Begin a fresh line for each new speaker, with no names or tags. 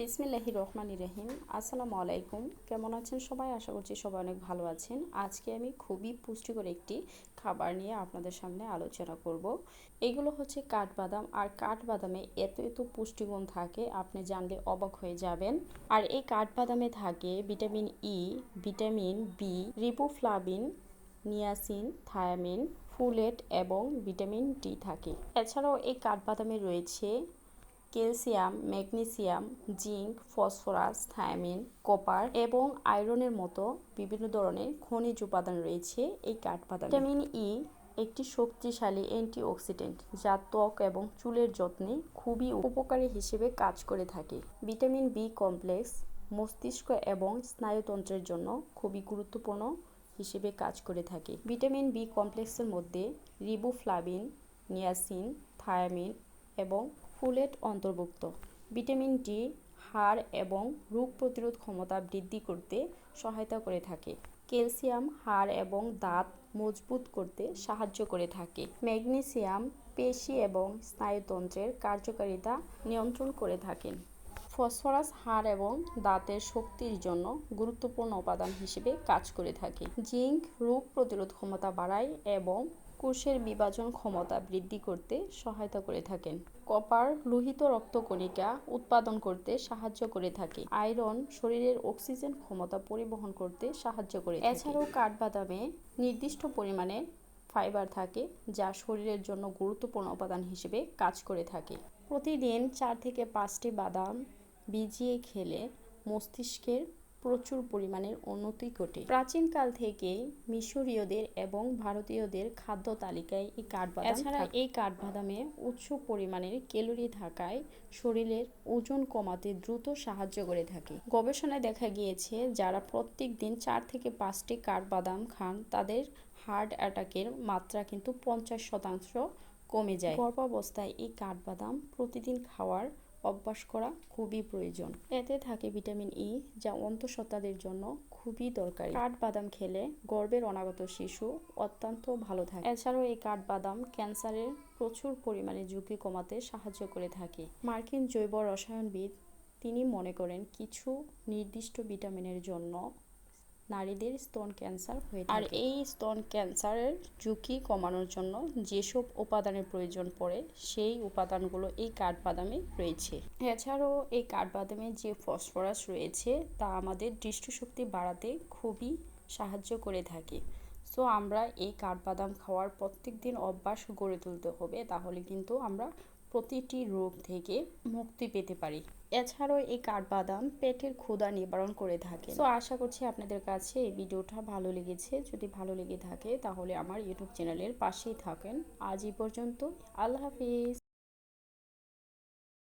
বিসমিল্লাহি রহমানি রহিম। আসসালামু আলাইকুম। কেমন আছেন সবাই? আশা করছি সবাই অনেক ভালো আছেন। আজকে আমি খুবই পুষ্টিকর একটি খাবার নিয়ে আপনাদের সামনে আলোচনা করব। এগুলো হচ্ছে কাঠবাদাম। আর কাঠবাদামে এত এত পুষ্টিগুণ থাকে, আপনি জানলে অবাক হয়ে যাবেন। আর এই কাঠবাদামে থাকে vitamin E vitamin B riboflavin niacin thiamine folate এবং ভিটামিন ডি থাকে। এছাড়াও এই কাঠবাদামে রয়েছে calcium, magnesium, zinc, phosphorus thiamine copper এবং আয়রনের মতো বিভিন্ন ধরনের খনিজ উপাদান রয়েছে এই কাঠবাদামে ভিটামিন ই একটি শক্তিশালী অ্যান্টিঅক্সিডেন্ট যা ত্বক এবং চুলের যত্নে খুবই উপকারী হিসেবে কাজ করে থাকে। ভিটামিন বি কমপ্লেক্স মস্তিষ্ক এবং স্নায়ুতন্ত্রের জন্য খুবই গুরুত্বপূর্ণ হিসেবে কাজ করে থাকে। ভিটামিন বি কমপ্লেক্সের মধ্যে রিবোফ্লাভিন নিয়াসিন থায়ামিন এবং ফুলেট অন্তর্ভুক্ত। ভিটামিন ডি হাড় এবং রোগ প্রতিরোধ ক্ষমতা বৃদ্ধি করতে সহায়তা করে থাকে। ক্যালসিয়াম, হাড় এবং দাঁত মজবুত করতে সাহায্য করে থাকে। ম্যাগনেসিয়াম, পেশি এবং স্নায়ুতন্ত্রের কার্যকারিতা নিয়ন্ত্রণ করে থাকেন। ফসফরাস হাড় এবং দাঁতের শক্তির জন্য গুরুত্বপূর্ণ উপাদান হিসেবে কাজ করে থাকে। জিঙ্ক রোগ প্রতিরোধ ক্ষমতা বাড়ায় এবং কোষের বিভাজন ক্ষমতা বৃদ্ধি করতে সহায়তা করে থাকেন। কপার লোহিত রক্তকণিকা উৎপাদন করতে সাহায্য করে থাকে। আয়রন শরীরের অক্সিজেন ক্ষমতা পরিবহন করতে সাহায্য করে এছাড়াও কাঠবাদামে নির্দিষ্ট পরিমাণে ফাইবার থাকে, যা শরীরের জন্য গুরুত্বপূর্ণ উপাদান হিসেবে কাজ করে থাকে। প্রতিদিন চার থেকে পাঁচটি বাদাম ভিজিয়ে খেলে মস্তিষ্কের প্রচুর পরিমাণের উন্নতি ঘটে। প্রাচীনকাল থেকেই মিশরীয়দের এবং ভারতীয়দের খাদ্য তালিকায় এই কাঠবাদাম এছাড়া এই কাঠবাদামে উচ্চ পরিমাণের ক্যালোরি থাকায় শরীরের ওজন কমাতে দ্রুত সাহায্য করে থাকে। গবেষণায় দেখা গিয়েছে যারা প্রত্যেক দিন চার থেকে পাঁচটি কাঠবাদাম খান তাদের হার্ট অ্যাটাকের মাত্রা কিন্তু পঞ্চাশ শতাংশ কমে যায়। গর্ভাবস্থায় এই কাঠবাদাম প্রতিদিন খাওয়ার অভ্যাস করা খুবই প্রয়োজন। এতে থাকে ভিটামিন ই যা অন্তঃসত্ত্বাদের জন্য খুবই দরকারি। কাঠবাদাম খেলে গর্ভের অনাগত শিশু অত্যন্ত ভালো থাকে। এছাড়াও এই কাঠবাদাম ক্যান্সারের প্রচুর পরিমাণে ঝুঁকি কমাতে সাহায্য করে থাকে। মার্কিন জৈব রসায়নবিদ তিনি মনে করেন, কিছু নির্দিষ্ট ভিটামিনের জন্য নারীদের স্তন ক্যান্সার হয়ে আর এই স্তন ক্যান্সারের ঝুঁকি কমানোর জন্য যেসব উপাদানের প্রয়োজন পড়ে সেই উপাদানগুলো এই কাঠবাদামে রয়েছে। এছাড়াও এই কাঠবাদামে যে ফসফরাস রয়েছে তা আমাদের দৃষ্টিশক্তি বাড়াতে খুবই সাহায্য করে থাকে। সো আমরা এই কাঠবাদাম খাওয়ার প্রত্যেক দিন অভ্যাস গড়ে তুলতে হবে তাহলে কিন্তু আমরা প্রতিটি রোগ থেকে মুক্তি পেতে পারি। এছাড়াও এই কাঠবাদাম পেটের ক্ষুধা নিবারণ করে থাকে। তো আশা করছি আপনাদের কাছে এই ভিডিওটা ভালো লেগেছে। যদি ভালো লেগে থাকে, তাহলে আমার ইউটিউব চ্যানেলের পাশেই থাকেন। আজ এই পর্যন্ত আল্লাহ হাফিজ।